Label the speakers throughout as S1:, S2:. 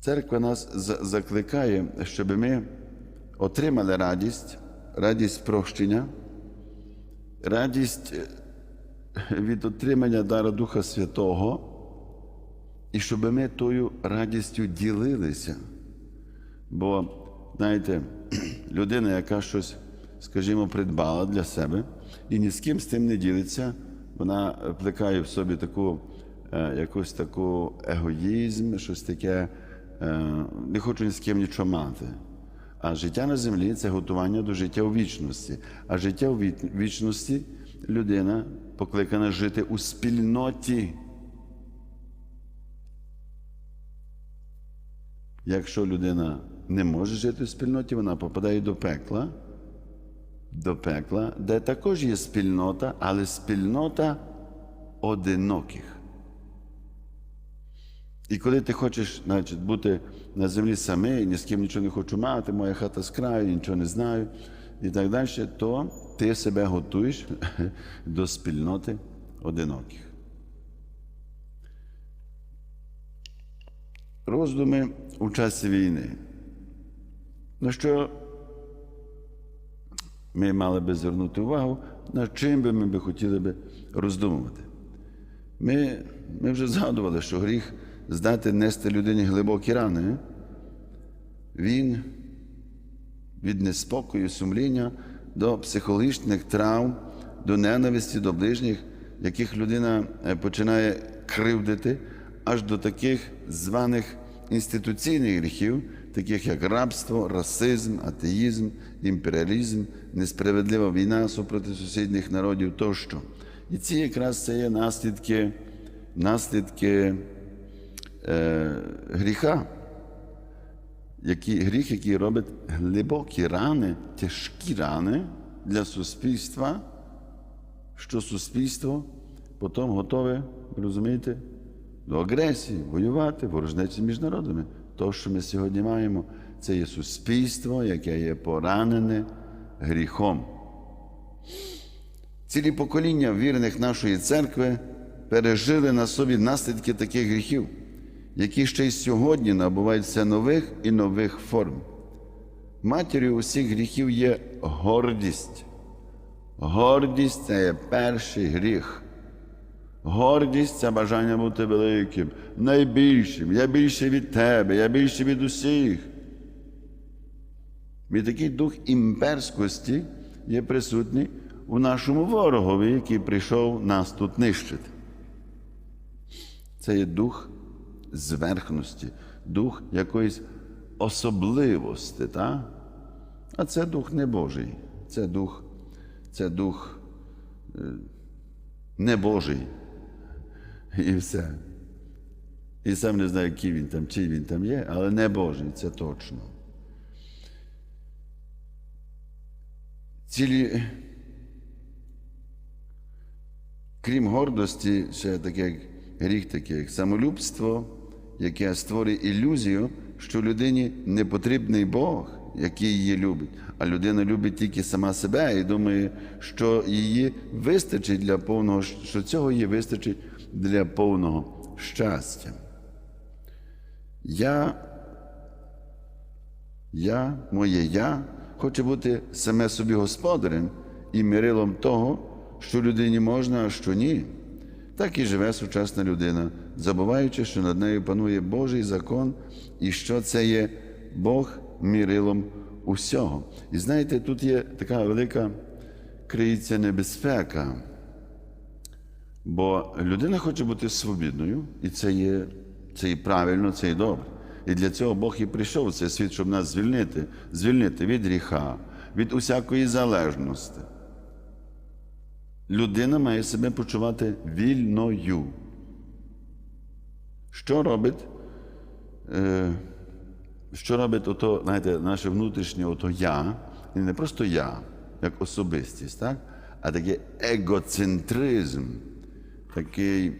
S1: Церква нас закликає, щоб ми отримали радість, радість прощення, радість е, від отримання дара Духа Святого, і щоб ми тою радістю ділилися. Бо, знаєте, людина, яка щось, скажімо, придбала для себе і ні з ким з тим не ділиться, вона плекає в собі таку, е, якусь таку егоїзм, щось таке, не хочу ні з ким нічого мати. А життя на землі це готування до життя у вічності. А життя у вічності людина покликана жити у спільноті. Якщо людина не може жити в спільноті, вона попадає до пекла, до пекла, де також є спільнота, але спільнота одиноких. І коли ти хочеш значить, бути на землі самий, ні з ким нічого не хочу мати, моя хата з краю, нічого не знаю, і так далі, то ти себе готуєш до спільноти одиноких. Роздуми у часі війни. На що ми мали би звернути увагу, над чим би ми би хотіли би роздумувати. Ми, ми вже згадували, що гріх здати нести людині глибокі рани. Він від неспокою, сумління до психологічних травм, до ненависті до ближніх, яких людина е, починає кривдити, аж до таких званих інституційних гріхів, таких як рабство, расизм, атеїзм, імперіалізм, несправедлива війна супроти сусідніх народів тощо. І ці якраз це є наслідки, наслідки е, гріха який, гріх, який робить глибокі рани, тяжкі рани для суспільства, що суспільство потім готове, розумієте, до агресії, воювати, ворожнеці між народами. То, що ми сьогодні маємо, це є суспільство, яке є поранене гріхом. Цілі покоління вірних нашої церкви пережили на собі наслідки таких гріхів, які ще й сьогодні набувають все нових і нових форм. Матір'ю усіх гріхів є гордість. Гордість це є перший гріх. Гордість це бажання бути великим, найбільшим. Я більше від тебе, я більше від усіх. І такий дух імперськості є присутній у нашому ворогові, який прийшов нас тут нищити. Це є дух зверхності, дух якоїсь особливості. Та? А це дух не Божий, це дух, це дух е, не Божий. І все. І сам не знаю, який він там, чий він там є, але не Божий, це точно. Цілі, крім гордості, ще таке гріх, такий як самолюбство, яке створює ілюзію, що людині не потрібний Бог, який її любить, а людина любить тільки сама себе і думає, що її вистачить для повного, що цього їй вистачить для повного щастя. Я, я, моє я хоче бути саме собі господарем і мирилом того, що людині можна, а що ні. Так і живе сучасна людина, забуваючи, що над нею панує Божий закон і що це є Бог мірилом усього. І знаєте, тут є така велика криється небезпека. Бо людина хоче бути свобідною, і це є, це є правильно, це є добре. І для цього Бог і прийшов в цей світ, щоб нас звільнити, звільнити від гріха, від усякої залежності. Людина має себе почувати вільною. Що робить? Е, що робить ото, знаєте, наше внутрішнє ото я, і не просто я, як особистість, так? а такий егоцентризм, такий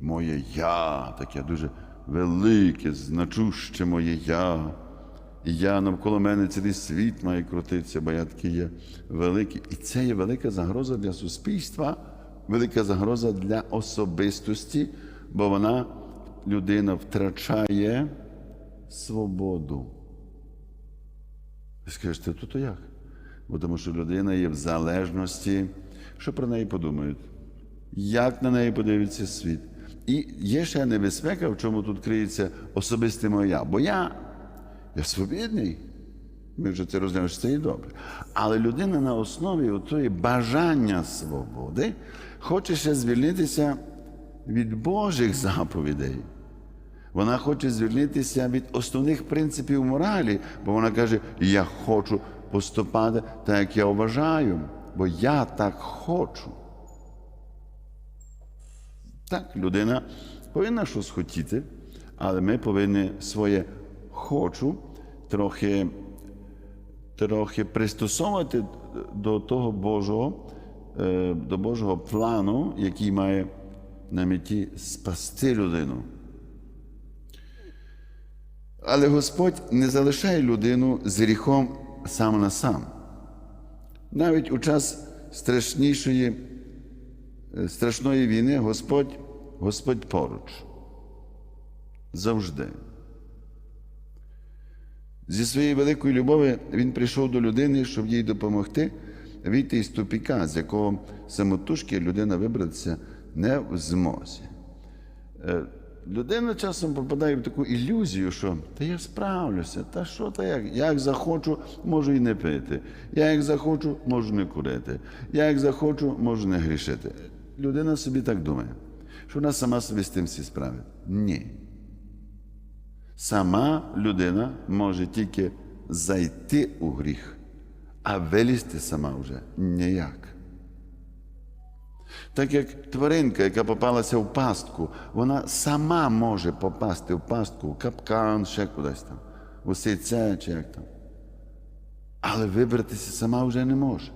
S1: моє я, таке дуже велике, значуще моє я. Я навколо мене цілий світ має крутитися, бо я такий є великий. І це є велика загроза для суспільства, велика загроза для особистості, бо вона людина втрачає свободу. Ви скажете, то то як? Бо тому що людина є в залежності, що про неї подумають, як на неї подивиться світ. І є ще небезпека, в чому тут криється особисте моя. Бо я, я свобідний. Ми вже це розглянули, що це і добре. Але людина на основі тої бажання свободи хоче ще звільнитися від Божих заповідей. Вона хоче звільнитися від основних принципів моралі, бо вона каже: Я хочу поступати так, як я вважаю, бо я так хочу. Так, людина повинна щось хотіти, але ми повинні своє хочу трохи, трохи пристосовувати до того Божого, е, до Божого плану, який має на меті спасти людину. Але Господь не залишає людину з гріхом сам на сам. Навіть у час страшнішої, е, страшної війни Господь, Господь поруч. Завжди. Зі своєї великої любові Він прийшов до людини, щоб їй допомогти вийти із тупіка, з якого самотужки людина вибратися не в змозі. Е, Людина часом попадає в таку ілюзію, що та я справлюся, та що та як? Я як захочу, можу і не пити. Я як захочу, можу не курити. Я як захочу, можу не грішити. Людина собі так думає, що вона сама собі з тим всі справить. Ні. Сама людина може тільки зайти у гріх, а вилізти сама вже ніяк. Так як тваринка, яка попалася в пастку, вона сама може попасти в пастку, в капкан, ще кудись там, у сійце чи як там. Але вибратися сама вже не може.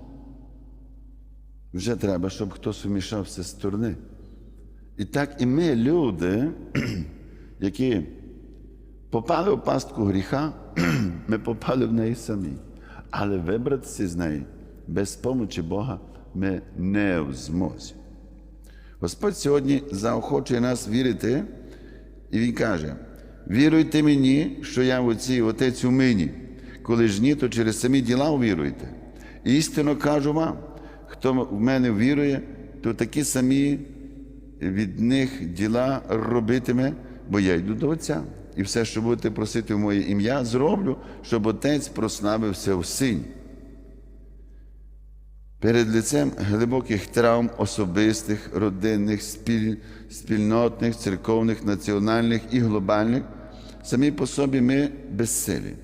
S1: Вже треба, щоб хтось вмішався з сторони. І так і ми, люди, які попали в пастку гріха, ми попали в неї самі. Але вибратися з неї без помочі Бога ми не в змозі. Господь сьогодні заохочує нас вірити, і Він каже: віруйте мені, що я в отці, отець у мені. Коли ж ні, то через самі діла увіруйте. Істинно кажу вам, хто в мене вірує, то такі самі від них діла робитиме, бо я йду до Отця. І все, що будете просити в моє ім'я, зроблю, щоб Отець прославився в Сині. Перед лицем глибоких травм особистих, родинних, спіль, спільнотних, церковних, національних і глобальних, самі по собі ми безсилі.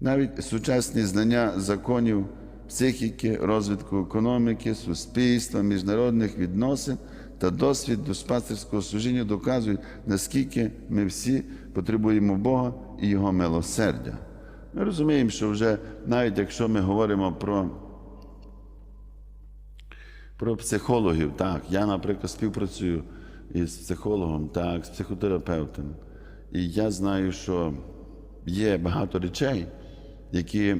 S1: Навіть сучасні знання законів психіки, розвитку економіки, суспільства, міжнародних відносин та досвід дуспастерського служіння доказують, наскільки ми всі потребуємо Бога і Його милосердя. Ми розуміємо, що вже навіть якщо ми говоримо про про психологів, так. Я, наприклад, співпрацюю із психологом, так, з психотерапевтом. І я знаю, що є багато речей, які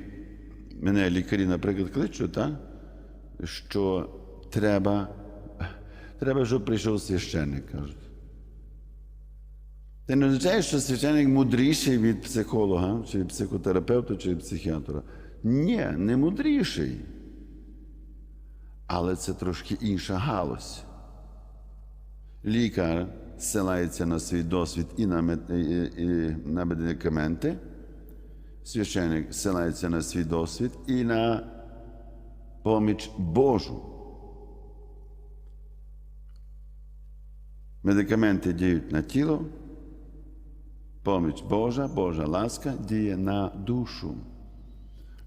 S1: мене лікарі, наприклад, кличуть, так, що треба, треба, щоб прийшов священник, кажуть. Це не означає, що священник мудріший від психолога, чи від психотерапевта, чи від психіатра. Ні, не мудріший. Але це трошки інша галузь. Лікар ссилається на свій досвід і на, мед... і, на медикаменти. Священник ссилається на свій досвід і на поміч Божу. Медикаменти діють на тіло, поміч Божа, Божа ласка діє на душу.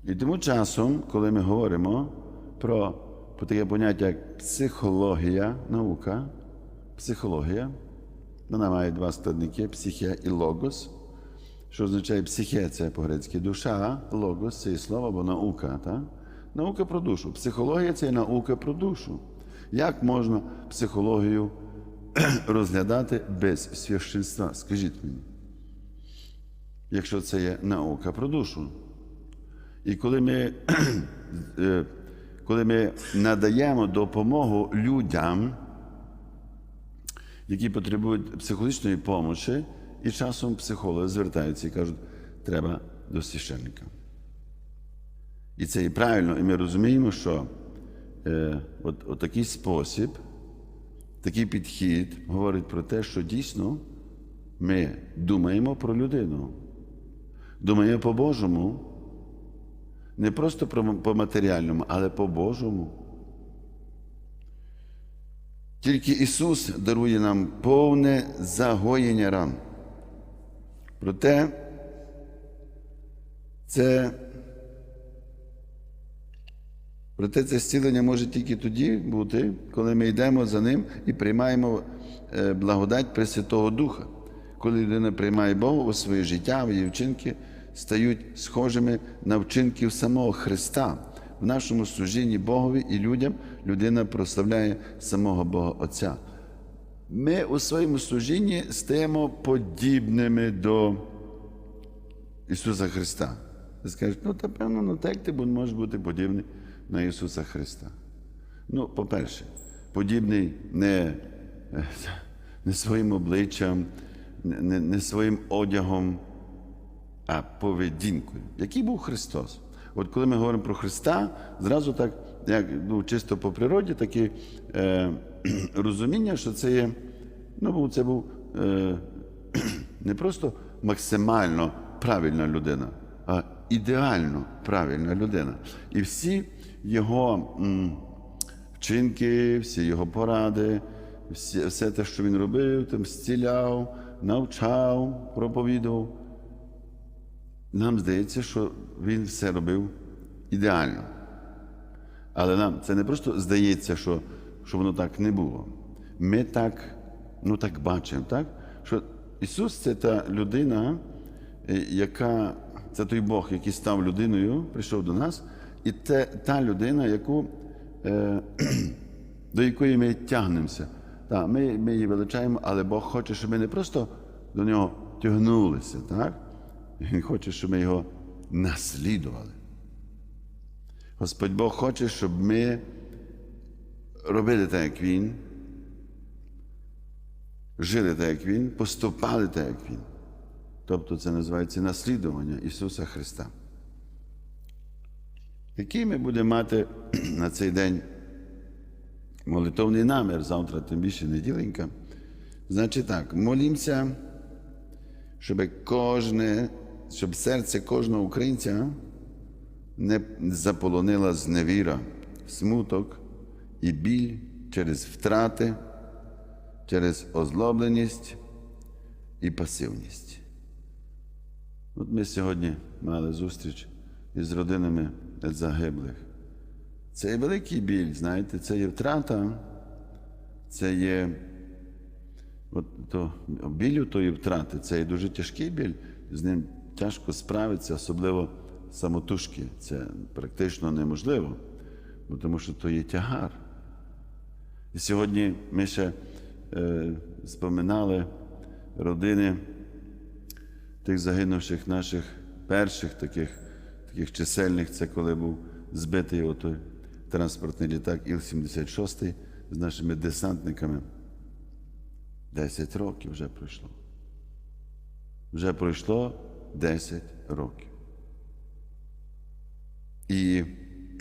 S1: І тому часом, коли ми говоримо про таке поняття як психологія, наука, психологія. Вона має два складники психія і логос. Що означає психія це по-грецьки душа, логос це і слово або наука. Так? Наука про душу. Психологія це і наука про душу. Як можна психологію розглядати без священства? Скажіть мені, якщо це є наука про душу. І коли ми коли ми надаємо допомогу людям, які потребують психологічної допомоги, і часом психологи звертаються і кажуть, треба до священника. І це і правильно, і ми розуміємо, що е, от, от такий спосіб, такий підхід говорить про те, що дійсно ми думаємо про людину, думаємо по-божому, не просто по матеріальному, але по-божому. Тільки Ісус дарує нам повне загоєння ран. Проте це, проте це зцілення може тільки тоді бути, коли ми йдемо за Ним і приймаємо е, благодать Пресвятого Духа. Коли людина приймає Бога у своє життя, її вчинки стають схожими на вчинків самого Христа. В нашому служінні Богові і людям людина прославляє самого Бога Отця. Ми у своєму служінні стаємо подібними до Ісуса Христа. Ти скажеш, ну, та певно, ну так ти можеш бути подібний на Ісуса Христа. Ну, по-перше, подібний не, не своїм обличчям, не, не своїм одягом, а поведінкою. Який був Христос? От коли ми говоримо про Христа, зразу так, як ну, чисто по природі, таке е, розуміння, що це є, ну, це був е, не просто максимально правильна людина, а ідеально правильна людина. І всі його м, вчинки, всі його поради, всі, все те, що він робив, там зціляв, навчав, проповідував. Нам здається, що він все робив ідеально. Але нам це не просто здається, що, що воно так не було. Ми так, ну так бачимо, так? що Ісус це та людина, е, яка, це той Бог, який став людиною, прийшов до нас, і це та людина, яку, е, до якої ми тягнемося. Так, ми, ми її величаємо, але Бог хоче, щоб ми не просто до нього тягнулися. так? Він хоче, щоб ми його наслідували. Господь Бог хоче, щоб ми робили так, як Він, жили так, як Він, поступали так, як Він. Тобто це називається наслідування Ісуса Христа. Який ми будемо мати на цей день молитовний намір, завтра, тим більше неділенька. Значить так, молімося, щоб кожне щоб серце кожного українця не заполонила зневіра, смуток і біль через втрати, через озлобленість і пасивність. От ми сьогодні мали зустріч із родинами загиблих. Це є великий біль, знаєте, це є втрата, це є от то, білю тої втрати, це є дуже тяжкий біль, з ним тяжко справитися, особливо самотужки. Це практично неможливо, бо тому що то є тягар. І сьогодні ми ще е, споминали родини тих загинувших наших перших таких таких чисельних, це коли був збитий отой транспортний літак Іл-76 з нашими десантниками. Десять років вже пройшло. Вже пройшло 10 років. І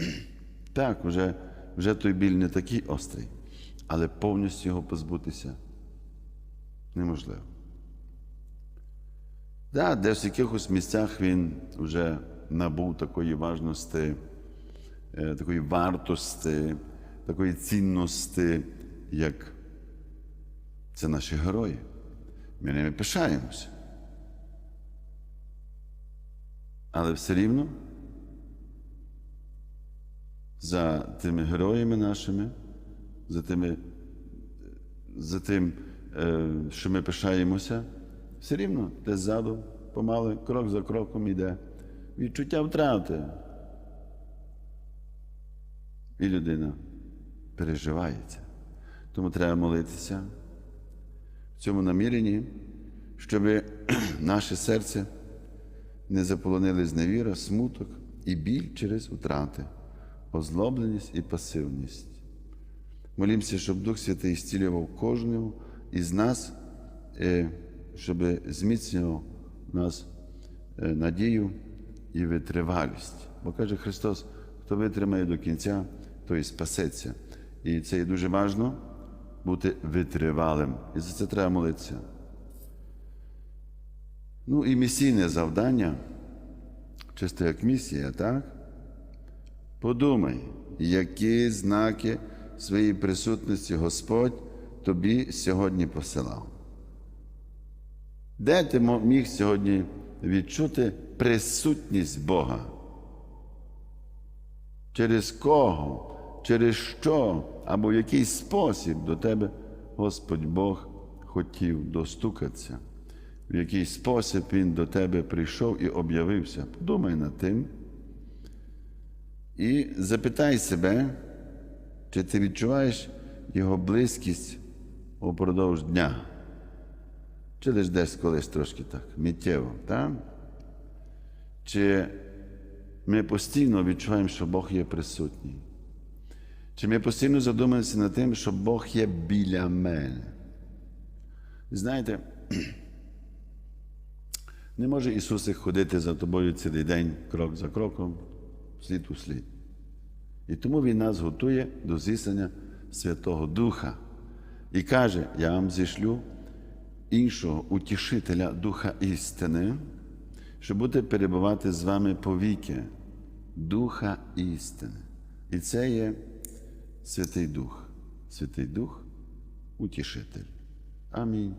S1: так, вже, вже той біль не такий острий, але повністю його позбутися неможливо. Да, десь в якихось місцях він вже набув такої важності, е, такої вартості, такої цінності, як це наші герої. Ми ними пишаємося. Але все рівно за тими героями нашими, за тими, за тим, е, що ми пишаємося, все рівно десь ззаду, помалу, крок за кроком йде. Відчуття втрати. І людина переживається. Тому треба молитися в цьому наміренні, щоб наше серце не заполонили зневіра, смуток і біль через утрати, озлобленість і пасивність. Молімося, щоб Дух Святий зцілював кожного із нас, е, щоб зміцнював нас надію і витривалість. Бо каже Христос, хто витримає до кінця, той спасеться. І це є дуже важливо бути витривалим. І за це треба молитися. Ну і місійне завдання, чисто як місія, так? Подумай, які знаки своєї присутності Господь тобі сьогодні посилав. Де ти міг сьогодні відчути присутність Бога? Через кого, через що або в який спосіб до тебе Господь Бог хотів достукатися, в який спосіб Він до тебе прийшов і об'явився. Подумай над тим. І запитай себе, чи ти відчуваєш його близькість упродовж дня, чи лише десь колись трошки так, миттєво, так? Чи ми постійно відчуваємо, що Бог є присутній? Чи ми постійно задумуємося над тим, що Бог є біля мене? Знаєте, не може Ісусик ходити за тобою цілий день, крок за кроком, слід у слід. І тому Він нас готує до зіснення Святого Духа і каже: Я вам зішлю іншого утішителя Духа істини, що буде перебувати з вами повіки, Духа істини. І це є Святий Дух. Святий Дух утішитель. Амінь.